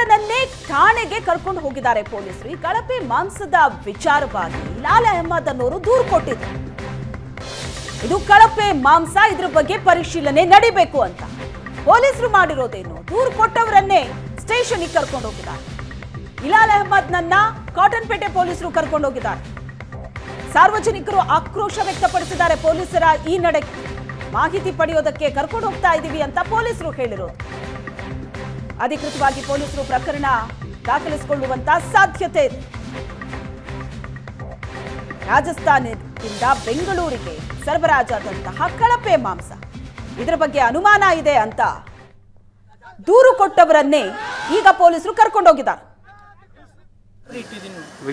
ಕೊಟ್ಟವರನ್ನೇ ಠಾಣೆಗೆ ಕರ್ಕೊಂಡು ಹೋಗಿದ್ದಾರೆ ಪೊಲೀಸರು. ಈ ಕಳಪೆ ಮಾಂಸದ ವಿಚಾರವಾಗಿ ಲಾಲ್ ಅಹಮದ್ ಅನ್ನೋರು ದೂರು ಕೊಟ್ಟಿದ್ರು. ಇದು ಕಳಪೆ ಮಾಂಸ, ಇದ್ರ ಬಗ್ಗೆ ಪರಿಶೀಲನೆ ನಡಿಬೇಕು ಅಂತ. ಪೊಲೀಸರು ಮಾಡಿರೋದೇನು? ದೂರು ಕೊಟ್ಟವರನ್ನೇ ಸ್ಟೇಷನ್ಗೆ ಕರ್ಕೊಂಡು ಹೋಗಿದ್ದಾರೆ. ಇಲಾಲ್ ಅಹಮದ್ ನನ್ನ ಕಾಟನ್ಪೇಟೆ ಪೊಲೀಸರು ಕರ್ಕೊಂಡು ಹೋಗಿದ್ದಾರೆ. ಸಾರ್ವಜನಿಕರು ಆಕ್ರೋಶ ವ್ಯಕ್ತಪಡಿಸಿದ್ದಾರೆ ಪೊಲೀಸರ ಈ ನಡೆ ಮಾಹಿತಿ ಪಡೆಯೋದಕ್ಕೆ ಕರ್ಕೊಂಡು ಹೋಗ್ತಾ ಇದ್ದೀವಿ ಅಂತ ಪೊಲೀಸರು ಹೇಳಿರೋದು. ಅಧಿಕೃತವಾಗಿ ಪೊಲೀಸರು ಪ್ರಕರಣ ದಾಖಲಿಸಿಕೊಳ್ಳುವಂತ ಸಾಧ್ಯತೆ ಇದೆ. ರಾಜಸ್ಥಾನದಿಂದ ಬೆಂಗಳೂರಿಗೆ ಸರಬರಾಜಾದಂತಹ ಕಳಪೆ ಮಾಂಸ. ಇದರ ಬಗ್ಗೆ ಅನುಮಾನ ಇದೆ ಅಂತ ದೂರು ಕೊಟ್ಟವರನ್ನೇ ಈಗ ಪೊಲೀಸರು ಕರ್ಕೊಂಡೋಗಿದ್ದಾರೆ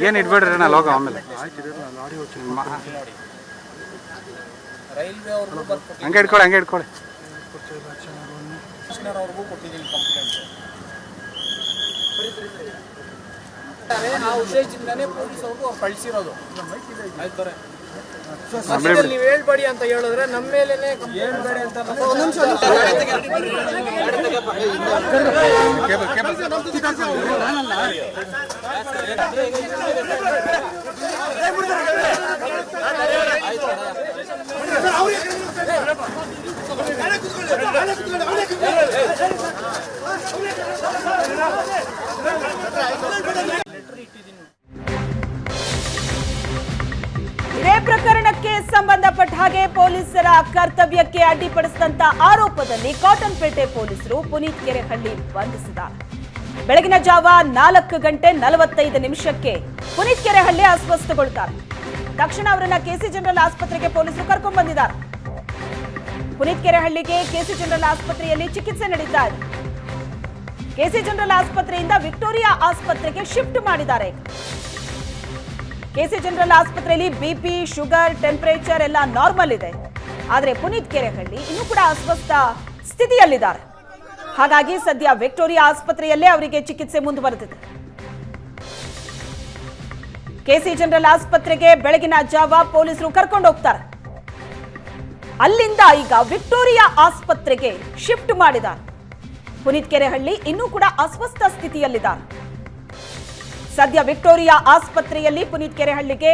ಏನು ಲೋಗ ಆಮೇಲೆ. ರೈಲ್ವೆ ಇಟ್ಕೊಳ್ಳಿ ಹಂಗೆ ಇಟ್ಕೊಳ್ಳಿ ಹಂಗೆ ಚೆನ್ನಾಗಿ ಕಮಿಷನರ್ ಅವ್ರಿಗೂ ಕೊಟ್ಟಿದ್ದೀನಿ ಕಂಪ್ಲೇಂಟ್ ಆ ಪೊಲೀಸ್ ಅವ್ರಿಗೂ ಅವ್ರು ಕಳಿಸಿರೋದು ನೀವು ಹೇಳ್ಬೇಡಿ ಅಂತ ಹೇಳಿದ್ರೆ ನಮ್ಮ ಇದೇ ಹಾಗೆ ಪೊಲೀಸರ ಕರ್ತವ್ಯಕ್ಕೆ ಅಡ್ಡಿಪಡಿಸಿದಂತ ಆರೋಪದಲ್ಲಿ ಕಾಟನ್ಪೇಟೆ ಪೊಲೀಸರು ಪುನೀತ್ ಕೆರೆಹಳ್ಳಿ ಬಂಧಿಸಿದ್ದಾರೆ. ಬೆಳಗಿನ ಜಾವ ನಾಲ್ಕು ಗಂಟೆ ನಲವತ್ತೈದು ನಿಮಿಷಕ್ಕೆ ಪುನೀತ್ ಕೆರೆಹಳ್ಳಿ ಅಸ್ವಸ್ಥಗೊಳ್ತಾರೆ ತಕ್ಷಣ ಅವರನ್ನ ಕೆಸಿ ಜನರಲ್ ಆಸ್ಪತ್ರೆಗೆ ಪೊಲೀಸರು ಕರ್ಕೊಂಡು ಬಂದಿದ್ದಾರೆ. ಪುನೀತ್ ಕೆರೆಹಳ್ಳಿಗೆ ಕೆಸಿ ಜನರಲ್ ಆಸ್ಪತ್ರೆಯಲ್ಲಿ ಚಿಕಿತ್ಸೆ ನಡೀತಾ ಕೆಸಿ ಜನರಲ್ ಆಸ್ಪತ್ರೆಯಿಂದ ವಿಕ್ಟೋರಿಯಾ ಆಸ್ಪತ್ರೆಗೆ ಶಿಫ್ಟ್ ಮಾಡಿದ್ದಾರೆ. ಕೆಸಿ ಜನರಲ್ ಆಸ್ಪತ್ರೆಯಲ್ಲಿ ಬಿಪಿ ಶುಗರ್ ಟೆಂಪರೇಚರ್ ಎಲ್ಲ ನಾರ್ಮಲ್ ಇದೆ. ಆದರೆ ಪುನೀತ್ ಕೆರೆಹಳ್ಳಿ ಇನ್ನೂ ಕೂಡ ಅಸ್ವಸ್ಥ ಸ್ಥಿತಿಯಲ್ಲಿದ್ದಾರೆ. ಹಾಗಾಗಿ ಸದ್ಯ ವಿಕ್ಟೋರಿಯಾ ಆಸ್ಪತ್ರೆಯಲ್ಲೇ ಅವರಿಗೆ ಚಿಕಿತ್ಸೆ ಮುಂದುವರೆದಿದೆ. ಕೆಸಿ ಜನರಲ್ ಆಸ್ಪತ್ರೆಗೆ ಬೆಳಗಿನ ಜಾವ ಪೊಲೀಸರು ಕರ್ಕೊಂಡು ಹೋಗ್ತಾರೆ. ಅಲ್ಲಿಂದ ಈಗ ವಿಕ್ಟೋರಿಯಾ ಆಸ್ಪತ್ರೆಗೆ ಶಿಫ್ಟ್ ಮಾಡಿದ್ದಾರೆ. ಪುನೀತ್ ಕೆರೆಹಳ್ಳಿ ಇನ್ನೂ ಕೂಡ ಅಸ್ವಸ್ಥ ಸ್ಥಿತಿಯಲ್ಲಿದ್ದಾರೆ. ಸದ್ಯ ವಿಕ್ಟೋರಿಯಾ ಆಸ್ಪತ್ರೆಯಲ್ಲಿ ಪುನೀತ್ ಕೆರೆಹಳ್ಳಿಗೆ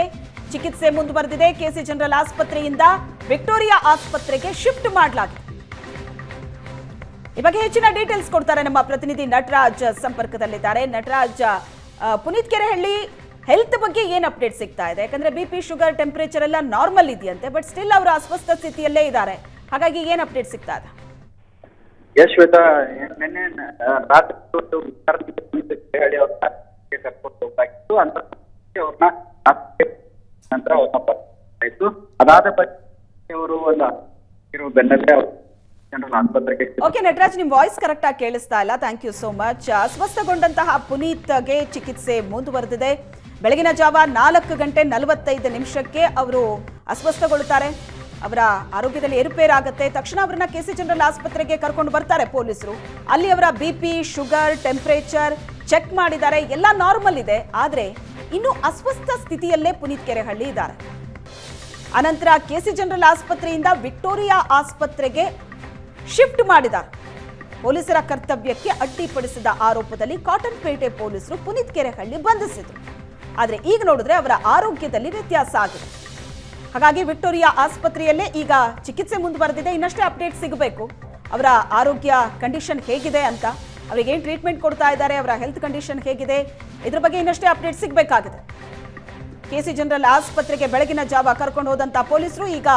ಚಿಕಿತ್ಸೆ ಮುಂದುವರೆದಿದೆ. ಕೆಸಿ ಜನರಲ್ ಆಸ್ಪತ್ರೆಯಿಂದ ವಿಕ್ಟೋರಿಯಾ ಆಸ್ಪತ್ರೆಗೆ ಶಿಫ್ಟ್ ಮಾಡಲಾಗಿದೆ. ಈ ಬಗ್ಗೆ ಹೆಚ್ಚಿನ ಡೀಟೇಲ್ಸ್ ಕೊಡ್ತಾರೆ ನಮ್ಮ ಪ್ರತಿನಿಧಿ ನಟರಾಜ್ ಸಂಪರ್ಕದಲ್ಲಿದ್ದಾರೆ. ನಟರಾಜ್ ಪುನೀತ್ ಕೆರೆಹಳ್ಳಿ ಹೆಲ್ತ್ ಬಗ್ಗೆ ಏನ್ ಅಪ್ಡೇಟ್ ಸಿಗ್ತಾ ಇದೆ? ಯಾಕಂದ್ರೆ ಬಿ ಪಿ ಶುಗರ್ ಟೆಂಪರೇಚರ್ ಎಲ್ಲ ನಾರ್ಮಲ್ ಇದೆಯಂತೆ, ಬಟ್ ಸ್ಟಿಲ್ ಅವರು ಅಸ್ವಸ್ಥ ಸ್ಥಿತಿಯಲ್ಲೇ ಇದ್ದಾರೆ. ಹಾಗಾಗಿ ಏನ್ ಅಪ್ಡೇಟ್ ಸಿಗ್ತಾ ಇದೆ? ಯಶ್ವೇತಾ ಶ್ವೇತಾ ನಿನ್ನೆ ರಾತ್ರಿ ಹೇಳಿ ಅವ್ರನ್ನ ಕರ್ಕೊಂಡು ಅಂತ ಅವ್ರನ್ನ ನಂತರ ಅದಾದ ಬಗ್ಗೆ ಅವರು ಒಂದು ಬೆನ್ನಲ್ಲೇ ಅವರು ಓಕೆ ನಟರಾಜ್, ನಿಮ್ ವಾಯ್ಸ್ ಕರೆಕ್ಟ್ ಆಗಿ ಕೇಳಿಸ್ತಾ ಇಲ್ಲ. ಥ್ಯಾಂಕ್ ಯು ಸೋ ಮಚ್ ಅಸ್ವಸ್ಥಗೊಂಡಂತಹ ಪುನೀತ್ಗೆ ಚಿಕಿತ್ಸೆ ಮುಂದುವರೆದಿದೆ. ಬೆಳಗಿನ ಜಾವ ನಾಲ್ಕು ಗಂಟೆ ನಲವತ್ತೈದು ನಿಮಿಷಕ್ಕೆ ಅವರು ಅಸ್ವಸ್ಥಗೊಳ್ಳುತ್ತಾರೆ. ಅವರ ಆರೋಗ್ಯದಲ್ಲಿ ಏರುಪೇರಾಗುತ್ತೆ. ತಕ್ಷಣ ಅವರನ್ನ ಕೆಸಿ ಜನರಲ್ ಆಸ್ಪತ್ರೆಗೆ ಕರ್ಕೊಂಡು ಬರ್ತಾರೆ ಪೊಲೀಸರು. ಅಲ್ಲಿ ಅವರ B P, sugar temperature check ಮಾಡಿದ್ದಾರೆ, ಎಲ್ಲ ನಾರ್ಮಲ್ ಇದೆ, ಆದರೆ ಇನ್ನು ಅಸ್ವಸ್ಥ ಸ್ಥಿತಿಯಲ್ಲೇ ಪುನೀತ್ ಕೆರೆಹಳ್ಳಿ ಇದ್ದಾರೆ. ಅನಂತರ ಕೆಸಿ ಜನರಲ್ ಆಸ್ಪತ್ರೆಯಿಂದ ವಿಕ್ಟೋರಿಯಾ ಆಸ್ಪತ್ರೆಗೆ ಶಿಫ್ಟ್ ಮಾಡಿದ್ದಾರೆ. ಪೊಲೀಸರ ಕರ್ತವ್ಯಕ್ಕೆ ಅಡ್ಡಿಪಡಿಸಿದ ಆರೋಪದಲ್ಲಿ ಕಾಟನ್ ಪೇಟೆ ಪೊಲೀಸರು ಪುನೀತ್ ಕೆರೆಹಳ್ಳಿ ಬಂಧಿಸಿದರು. ಆದರೆ ಈಗ ನೋಡಿದ್ರೆ ಅವರ ಆರೋಗ್ಯದಲ್ಲಿ ವ್ಯತ್ಯಾಸ ಆಗಿದೆ. ಹಾಗಾಗಿ ವಿಕ್ಟೋರಿಯಾ ಆಸ್ಪತ್ರೆಯಲ್ಲೇ ಈಗ ಚಿಕಿತ್ಸೆ ಮುಂದುವರೆದಿದೆ, ಇನ್ನಷ್ಟೇ ಅಪ್ಡೇಟ್ ಸಿಗಬೇಕು. ಅವರ ಆರೋಗ್ಯ ಕಂಡೀಷನ್ ಹೇಗಿದೆ ಅಂತ ಅವರಿಗೆ ಟ್ರೀಟ್ಮೆಂಟ್ ಕೊಡ್ತಾ ಇದ್ದಾರೆ. ಅವರ ಹೆಲ್ತ್ ಕಂಡೀಷನ್ ಹೇಗಿದೆ? ಇದ್ರ ಬಗ್ಗೆ ಇನ್ನಷ್ಟೇ ಅಪ್ಡೇಟ್ ಸಿಗಬೇಕಾಗಿದೆ. ಕೆಸಿ ಜನರಲ್ ಆಸ್ಪತ್ರೆಗೆ ಬೆಳಗಿನ ಜಾವ ಕರ್ಕೊಂಡು ಹೋದಂತ ಪೊಲೀಸರು ಈಗ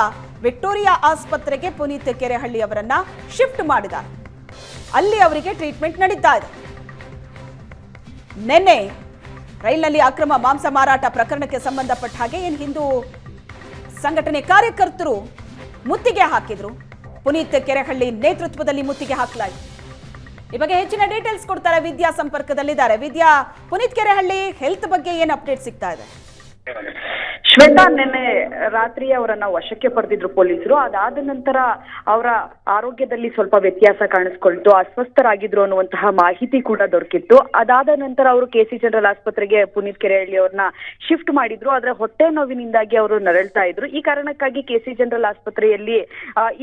ವಿಕ್ಟೋರಿಯಾ ಆಸ್ಪತ್ರೆಗೆ ಪುನೀತ್ ಕೆರೆಹಳ್ಳಿ ಅವರನ್ನ ಶಿಫ್ಟ್ ಮಾಡಿದ್ದಾರೆ. ಅಲ್ಲಿ ಅವರಿಗೆ ಟ್ರೀಟ್ಮೆಂಟ್ ನಡೀತಾ ಇದೆ. ನಿನ್ನೆ ರೈಲಿನಲ್ಲಿ ಅಕ್ರಮ ಮಾಂಸ ಮಾರಾಟ ಪ್ರಕರಣಕ್ಕೆ ಸಂಬಂಧಪಟ್ಟ ಹಾಗೆ ಏನು ಹಿಂದೂ ಸಂಘಟನೆ ಕಾರ್ಯಕರ್ತರು ಮುತ್ತಿಗೆ ಹಾಕಿದ್ರು. ಪುನೀತ್ ಕೆರೆಹಳ್ಳಿ ನೇತೃತ್ವದಲ್ಲಿ ಮುತ್ತಿಗೆ ಹಾಕಲಾಯಿತು. ಈ ಬಗ್ಗೆ ಹೆಚ್ಚಿನ ಡೀಟೇಲ್ಸ್ ಕೊಡ್ತಾರೆ ವಿದ್ಯಾ ಸಂಪರ್ಕದಲ್ಲಿದ್ದಾರೆ. ವಿದ್ಯಾ ಪುನೀತ್ ಕೆರೆಹಳ್ಳಿ ಹೆಲ್ತ್ ಬಗ್ಗೆ ಏನು ಅಪ್ಡೇಟ್ ಸಿಗ್ತಾ ಇದೆ? ಶ್ವೇತಾ ನಿನ್ನೆ ರಾತ್ರಿ ಅವರನ್ನ ವಶಕ್ಕೆ ಪಡೆದಿದ್ರು ಪೊಲೀಸರು. ಅದಾದ ನಂತರ ಅವರ ಆರೋಗ್ಯದಲ್ಲಿ ಸ್ವಲ್ಪ ವ್ಯತ್ಯಾಸ ಕಾಣಿಸ್ಕೊಳ್ತು ಅಸ್ವಸ್ಥರಾಗಿದ್ರು ಅನ್ನುವಂತಹ ಮಾಹಿತಿ ಕೂಡ ದೊರಕಿತ್ತು. ಅದಾದ ನಂತರ ಅವರು ಕೆಸಿ ಜನರಲ್ ಆಸ್ಪತ್ರೆಗೆ ಪುನೀತ್ ಕೆರೆಹಳ್ಳಿ ಅವ್ರನ್ನ ಶಿಫ್ಟ್ ಮಾಡಿದ್ರು. ಆದ್ರೆ ಹೊಟ್ಟೆ ನೋವಿನಿಂದಾಗಿ ಅವರು ನರಳ್ತಾ ಇದ್ರು. ಈ ಕಾರಣಕ್ಕಾಗಿ ಕೆಸಿ ಜನರಲ್ ಆಸ್ಪತ್ರೆಯಲ್ಲಿ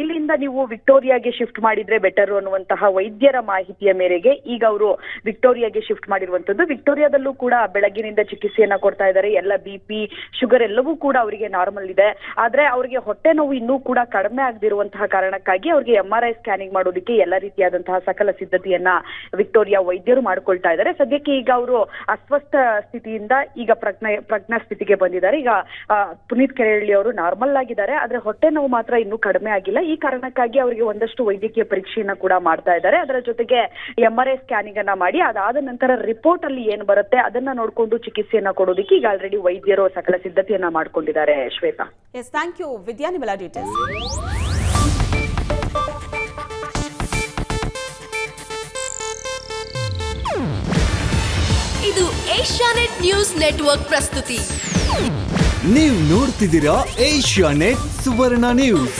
ಇಲ್ಲಿಂದ ನೀವು ವಿಕ್ಟೋರಿಯಾಗೆ ಶಿಫ್ಟ್ ಮಾಡಿದ್ರೆ ಬೆಟರ್ ಅನ್ನುವಂತಹ ವೈದ್ಯರ ಮಾಹಿತಿಯ ಮೇರೆಗೆ ಈಗ ಅವರು ವಿಕ್ಟೋರಿಯಾಗೆ ಶಿಫ್ಟ್ ಮಾಡಿರುವಂತದ್ದು. ವಿಕ್ಟೋರಿಯಾದಲ್ಲೂ ಕೂಡ ಬೆಳಗ್ಗಿನಿಂದ ಚಿಕಿತ್ಸೆಯನ್ನ ಕೊಡ್ತಾ ಇದ್ದಾರೆ. ಎಲ್ಲ ಬಿಪಿ ಶುಗರ್ ಶುಗರ್ ಕೂಡ ಅವರಿಗೆ ನಾರ್ಮಲ್ ಇದೆ. ಆದ್ರೆ ಅವರಿಗೆ ಹೊಟ್ಟೆ ನೋವು ಇನ್ನೂ ಕೂಡ ಕಡಿಮೆ ಆಗದಿರುವಂತಹ ಕಾರಣಕ್ಕಾಗಿ ಅವರಿಗೆ ಎಂ ಆರ್ ಐ ಸ್ಕ್ಯಾನಿಂಗ್ ಮಾಡೋದಕ್ಕೆ ಎಲ್ಲ ರೀತಿಯಾದಂತಹ ಸಕಲ ಸಿದ್ಧತೆಯನ್ನ ವಿಕ್ಟೋರಿಯಾ ವೈದ್ಯರು ಮಾಡ್ಕೊಳ್ತಾ ಇದ್ದಾರೆ. ಸದ್ಯಕ್ಕೆ ಈಗ ಅವರು ಅಸ್ವಸ್ಥ ಸ್ಥಿತಿಯಿಂದ ಈಗ ಪ್ರಜ್ಞಾ ಪ್ರಜ್ಞಾ ಸ್ಥಿತಿಗೆ ಬಂದಿದ್ದಾರೆ. ಈಗ ಪುನೀತ್ ಕೆರೆಹಳ್ಳಿ ಅವರು ನಾರ್ಮಲ್ ಆಗಿದ್ದಾರೆ. ಆದ್ರೆ ಹೊಟ್ಟೆ ನೋವು ಮಾತ್ರ ಇನ್ನೂ ಕಡಿಮೆ ಆಗಿಲ್ಲ. ಈ ಕಾರಣಕ್ಕಾಗಿ ಅವರಿಗೆ ಒಂದಷ್ಟು ವೈದ್ಯಕೀಯ ಪರೀಕ್ಷೆಯನ್ನ ಕೂಡ ಮಾಡ್ತಾ ಇದ್ದಾರೆ. ಅದರ ಜೊತೆಗೆ ಎಂ ಆರ್ ಐ ಸ್ಕ್ಯಾನಿಂಗ್ ಅನ್ನ ಮಾಡಿ, ಅದಾದ ನಂತರ ರಿಪೋರ್ಟ್ ಅಲ್ಲಿ ಏನ್ ಬರುತ್ತೆ ಅದನ್ನ ನೋಡ್ಕೊಂಡು ಚಿಕಿತ್ಸೆಯನ್ನ ಕೊಡೋದಕ್ಕೆ ಈಗ ಆಲ್ರೆಡಿ ವೈದ್ಯರು ಸಕಲ ಸಿದ್ಧತೆಯನ್ನ ಮಾಡ್ಕೊಂಡಿದ್ದಾರೆ Shweta. Yes thank you Vidya ನಿಮಲ details ಇದು ಏಷ್ಯಾನೆಟ್ ನ್ಯೂಸ್ ನೆಟ್ವರ್ಕ್ ಪ್ರಸ್ತುತಿ. ನೀವು ನೋಡ್ತಿದ್ದೀರಾ ಏಷ್ಯಾ ನೆಟ್ ಸುವರ್ಣ ನ್ಯೂಸ್.